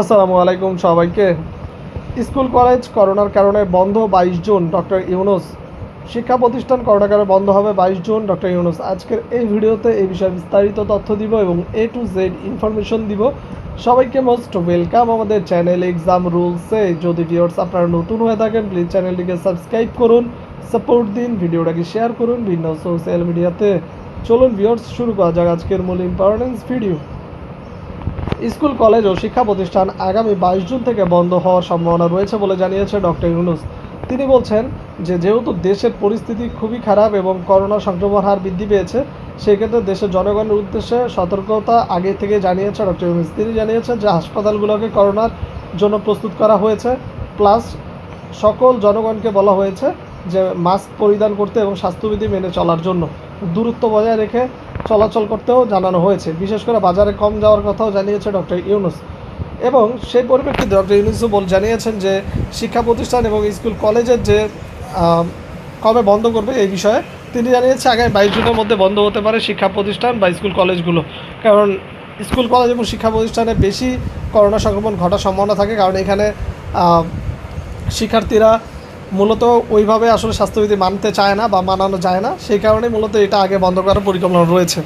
আসসালামু আলাইকুম সবাইকে। স্কুল, কলেজ করোনার কারণে বন্ধ বাইশ জুন, ডক্টর ইউনুস। শিক্ষা প্রতিষ্ঠান করোনার কারণে বন্ধ হবে বাইশ জুন, ডক্টর ইউনুস। আজকের এই ভিডিওতে এই বিষয়ে বিস্তারিত তথ্য দিব এবং এ টু জেড ইনফরমেশন দিব। সবাইকে মোস্ট ওয়েলকাম আমাদের চ্যানেল এক্সাম রুলসে যদি ভিউয়ার্স আপনারা নতুন হয়ে থাকেন প্লিজ চ্যানেলটিকে সাবস্ক্রাইব করুন সাপোর্ট দিন, ভিডিওটাকে শেয়ার করুন ভিন্ন সোশ্যাল মিডিয়াতে চলুন ভিউয়ার্স শুরু করা যাক আজকের মূল ইম্পর্টেন্স ভিডিও স্কুল, কলেজ ও শিক্ষা প্রতিষ্ঠান আগামী বাইশ জুন থেকে বন্ধ হওয়ার সম্ভাবনা রয়েছে বলে জানিয়েছে ডক্টর ইউনুস। তিনি বলছেন যে, যেহেতু দেশের পরিস্থিতি খুবই খারাপ এবং করোনা সংক্রমণ হার বৃদ্ধি পেয়েছে, সেক্ষেত্রে দেশের জনগণের উদ্দেশ্যে সতর্কতা আগে থেকে জানিয়েছে ডক্টর ইউনুস। তিনি জানিয়েছেন যে, হাসপাতালগুলোকে করোনার জন্য প্রস্তুত করা হয়েছে, প্লাস সকল জনগণকে বলা হয়েছে যে, মাস্ক পরিধান করতে এবং স্বাস্থ্যবিধি মেনে চলার জন্য। দূরত্ব বজায় রেখে চলাচল করতেও জানানো হয়েছে। বিশেষ করে বাজারে কম যাওয়ার কথাও জানিয়েছে ডক্টর ইউনুস। এবং সেই পরিপ্রেক্ষিতে ডক্টর ইউনুসও বল জানিয়েছেন যে শিক্ষা প্রতিষ্ঠান এবং স্কুল কলেজের যে কবে বন্ধ করবে এই বিষয়ে, তিনি জানিয়েছে আগামী বাইশ জুনের মধ্যে বন্ধ হতে পারে শিক্ষা প্রতিষ্ঠান বা স্কুল কলেজগুলো। কারণ স্কুল, কলেজ এবং শিক্ষা প্রতিষ্ঠানে বেশি করোনা সংক্রমণ ঘটার সম্ভাবনা থাকে, কারণ এখানে শিক্ষার্থীরা মূলত ওইভাবে আসলে স্বাস্থ্যবিধি মানতে চায় না বা মানানো যায় না। সেই কারণে মূলত এটা আগে বন্ধ করার পরিকল্পনা রয়েছে।